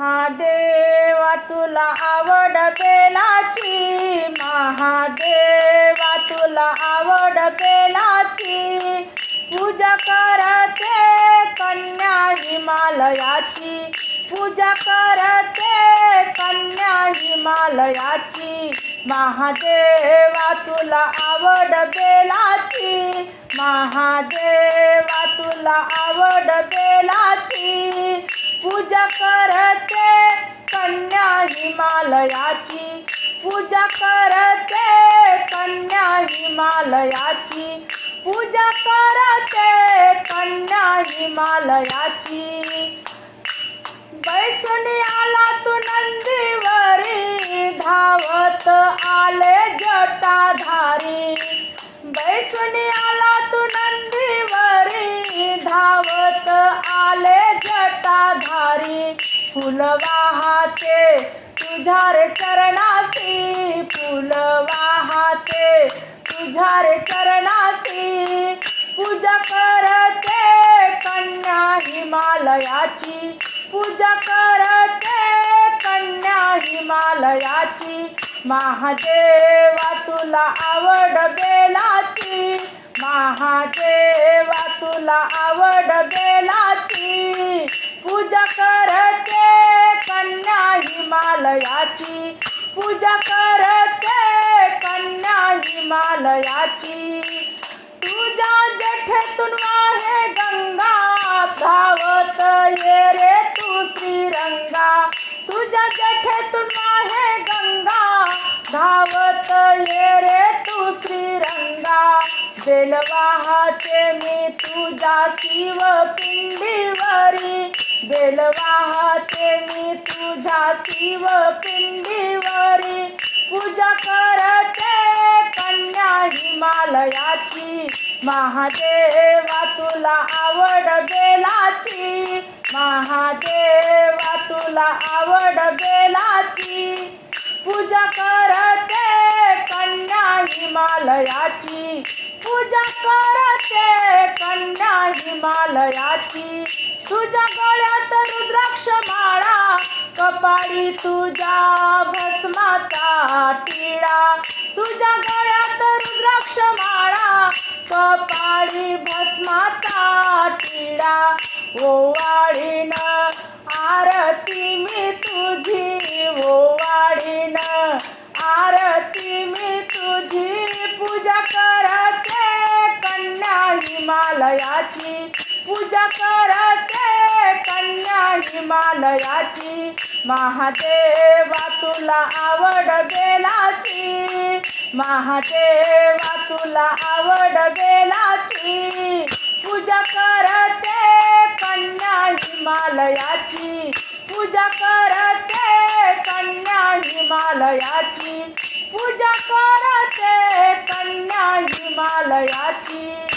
महादेवा तुला आवड पेलाची महादेवा तुला आवड पेलाची पूजा करते कन्या हिमालयाची. पूजा करते कन्या हिमालयाची. महादेवा तुला आवड बेलाची. महादेवा तुला आवड बेलाची. पूजा करते कन्या हिमालयाची. पूजा करते कन्या हिमालयाची. पूजा करते कन्या हिमालयाची. बैसुनी आला तू नंदीवरी धावत आले जटाधारी. बैसुनी फुलवाहाते तुझार वाहते तुझ्या रे चरणासी फुल वाहते चरणासी पूजा करते कन्या हिमालयाची पूजा करते कन्या हिमालयाची महादेवा तुला आवड बेलाची महादेवा तुला आवड बेलाची पूजा करते हिमालयाची पूजा करते कन्या हिमालयाची. तुझ्या जेठेतून वाहे गंगा धावत ये रे तू श्रीरंगा. तुझ्या जेठेतून वाहे गंगा धावत ये रे तू श्रीरंगा. बेल मी तुझा शिवपिंग बेल वाहते मी तुझ्या शिव पिंडीवरी पूजा करते कन्या हिमालयाची. महादेवा तुला आवड बेलाची. महादेवा तुला आवड बेलाची. पूजा करते कन्या हिमालयाची. पूजा करते कन्या हिमालयाची. तुझ्या गळ्या कपाळी तुझ्या भस्माचा टिळा. तुझ्या गळ्यात रुद्राक्ष माळा. कपाळी भस्माचा टिळा. ओवाळीन आरती मी तुझी. ओवाळीन आरती मी तुझी. पूजा करते कन्या हिमालयाची. पूजा करते हिमालयाची महादेवा तुला आवड बेलाची महादेवा तुला आवड बेलाची. पूजा करते कन्या हिमालयाची पूजा करते कन्या हिमालयाची पूजा करते कन्या हिमालयाची.